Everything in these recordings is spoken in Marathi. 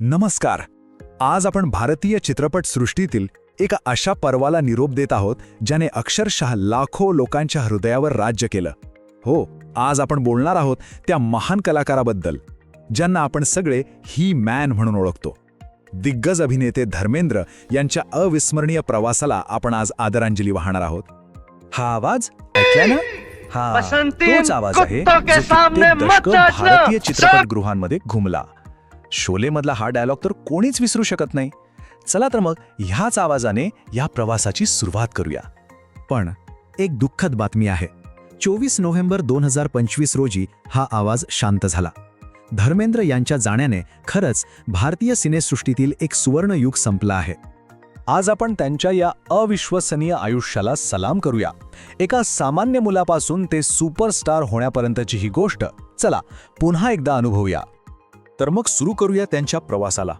नमस्कार. आज आपण भारतीय चित्रपट सृष्टीतील एका अशा पर्वाला निरोप देत आहोत ज्याने अक्षरशः लाखो लोकांच्या हृदयावर राज्य केलं. हो आज आपण बोलणार आहोत त्या महान कलाकाराबद्दल ज्यांना आपण सगळे ही मॅन म्हणून ओळखतो. दिग्गज अभिनेते धर्मेंद्र यांच्या अविस्मरणीय प्रवासाला आपण आज आदरांजली वाहणार आहोत. हा आवाज ऐकला हा तोच आवाज आहे जो कित्येक दशकं. भारतीय चित्रपटगृहांमध्ये घुमला. शोलेमधला हा डायलॉग तर कोणीच विसरू शकत नाही. चला तर मग ह्याच आवाजाने या प्रवासाची सुरुवात करूया. पण एक दुःखद बातमी आहे. चोवीस नोव्हेंबर दोन हजार पंचवीस रोजी हा आवाज शांत झाला. धर्मेंद्र यांच्या जाण्याने खरंच भारतीय सिनेसृष्टीतील एक सुवर्णयुग संपला आहे. आज आपण त्यांच्या या अविश्वसनीय आयुष्याला सलाम करूया. एका सामान्य मुलापासून ते सुपरस्टार होण्यापर्यंतची ही गोष्ट. चला पुन्हा एकदा अनुभवूया. तर मग सुरू करूया त्यांच्या प्रवासाला.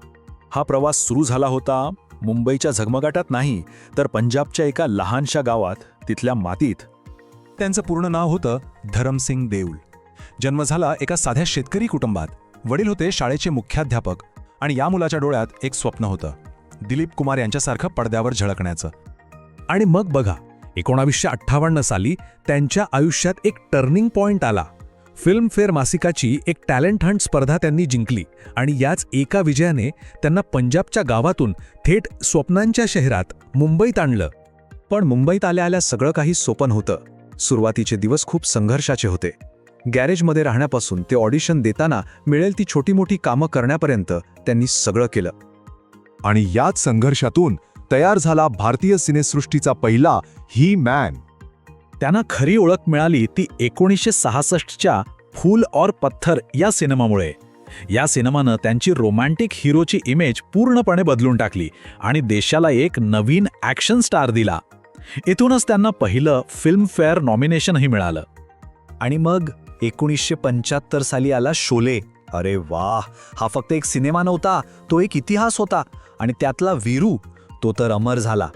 हा प्रवास सुरू झाला होता मुंबईच्या झगमगाटात नाही तर पंजाबच्या एका लहानशा गावात तिथल्या मातीत. त्यांचं पूर्ण नाव होतं धरमसिंग देऊल. जन्म झाला एका साध्या शेतकरी कुटुंबात. वडील होते शाळेचे मुख्याध्यापक आणि या मुलाच्या डोळ्यात एक स्वप्न होतं. दिलीप कुमार यांच्यासारखं पडद्यावर झळकण्याचं. आणि मग बघा एकोणावीसशे अठ्ठावन्न साली त्यांच्या आयुष्यात एक टर्निंग पॉइंट आला. फिल्मफेअर मासिकाची एक टॅलेंट हंट स्पर्धा त्यांनी जिंकली आणि याच एका विजयाने त्यांना पंजाबच्या गावातून थेट स्वप्नांच्या शहरात मुंबईत आणलं. पण मुंबईत आल्या आल्या सगळं काही सोपन होतं सुरुवातीचे दिवस खूप संघर्षाचे होते. गॅरेजमध्ये राहण्यापासून ते ऑडिशन देताना मिळेल ती छोटी मोठी कामं करण्यापर्यंत त्यांनी सगळं केलं. आणि याच संघर्षातून तयार झाला भारतीय सिनेसृष्टीचा पहिला ही मॅन. त्यांना खरी ओळख मिळाली ती एकोणीसशे सहासष्टच्या फूल और पत्थर या सिनेमामुळे. या सिनेमानं त्यांची रोमॅन्टिक हिरोची इमेज पूर्णपणे बदलून टाकली आणि देशाला एक नवीन ॲक्शन स्टार दिला. इथूनच त्यांना पहिलं फिल्मफेअर नॉमिनेशनही मिळालं. आणि मग एकोणीसशे पंच्याहत्तर साली आला शोले. अरे वा हा फक्त एक सिनेमा नव्हता तो एक इतिहास होता आणि त्यातला वीरू तो तर अमर झाला.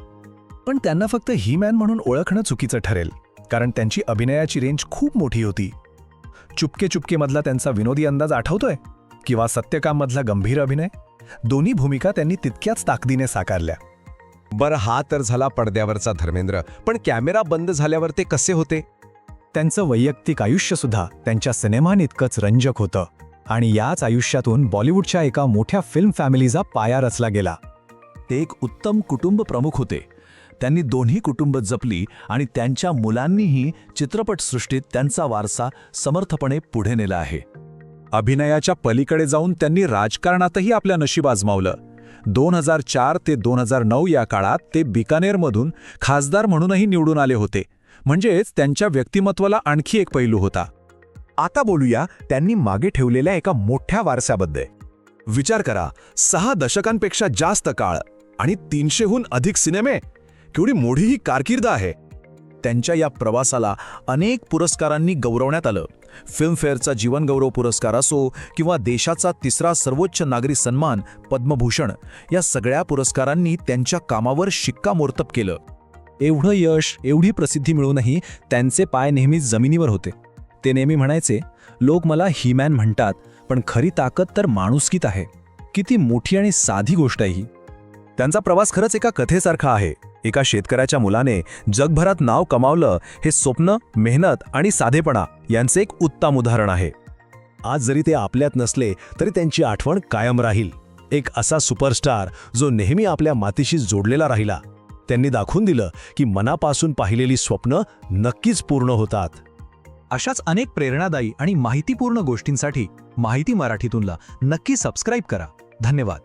पण त्यांना फक्त ही मॅन म्हणून ओळखणं चुकीचं ठरेल. कारण त्यांची अभिनयाची रेंज खूप मोठी होती. चुपके चुपके मधला त्यांचा विनोदी अंदाज आठवतोय? किंवा सत्यकाम मधला गंभीर अभिनय? दोन्ही भूमिका त्यांनी तितक्याच ताकदीने साकारल्या. बरं हा तर झाला पडद्यावरचा धर्मेंद्र. पण कॅमेरा बंद झाल्यावर ते कसे होते? त्यांचं वैयक्तिक आयुष्यसुद्धा त्यांच्या सिनेमांइतकंच रंजक होतं. आणि याच आयुष्यातून बॉलिवूडच्या एका मोठ्या फिल्म फॅमिलीचा पाया रचला गेला. ते एक उत्तम कुटुंब प्रमुख होते. त्यांनी दोन्ही कुटुंब जपली आणि त्यांच्या मुलांनीही चित्रपटसृष्टीत त्यांचा वारसा समर्थपणे पुढे नेला आहे. अभिनयाच्या पलीकडे जाऊन त्यांनी राजकारणातही आपल्या नशीब आजमावलं. दोन हजार चार ते दोन हजार नऊ या काळात ते बिकानेरमधून खासदार म्हणूनही निवडून आले होते. म्हणजेच त्यांच्या व्यक्तिमत्वाला आणखी एक पैलू होता. आता बोलूया त्यांनी मागे ठेवलेल्या एका मोठ्या वारसाबद्दल. विचार करा सहा दशकांपेक्षा जास्त काळ आणि तीनशेहून अधिक सिनेमे केवढी मोठी ही कारकीर्द आहे. त्यांच्या या प्रवासाला अनेक पुरस्कारांनी गौरवण्यात आलं. फिल्मफेअरचा जीवनगौरव पुरस्कार असो किंवा देशाचा तिसरा सर्वोच्च नागरी सन्मान पद्मभूषण या सगळ्या पुरस्कारांनी त्यांच्या कामावर शिक्कामोर्तब केलं. एवढं यश एवढी प्रसिद्धी मिळूनही त्यांचे पाय नेहमी जमिनीवर होते. ते नेहमी म्हणायचे लोक मला हीमॅन म्हणतात पण खरी ताकद तर माणुसकीत आहे. किती मोठी आणि साधी गोष्ट आहे ही. त्यांचा प्रवास खरंच एका कथेसारखा आहे. एका शेतकऱ्याच्या मुलाने जगभरात नाव कमावलं हे स्वप्न मेहनत आणि साधेपणा यांचे एक उत्तम उदाहरण आहे. आज जरी ते आपल्यात नसले तरी त्यांची आठवण कायम राहील. एक असा सुपरस्टार जो नेहमी आपल्या मातीशी जोडलेला राहिला. त्यांनी दाखवून दिलं की मनापासून पाहिलेली स्वप्न नक्कीच पूर्ण होतात. अशाच अनेक प्रेरणादायी आणि माहितीपूर्ण गोष्टींसाठी माहिती मराठीतूनला नक्की सबस्क्राईब करा. धन्यवाद.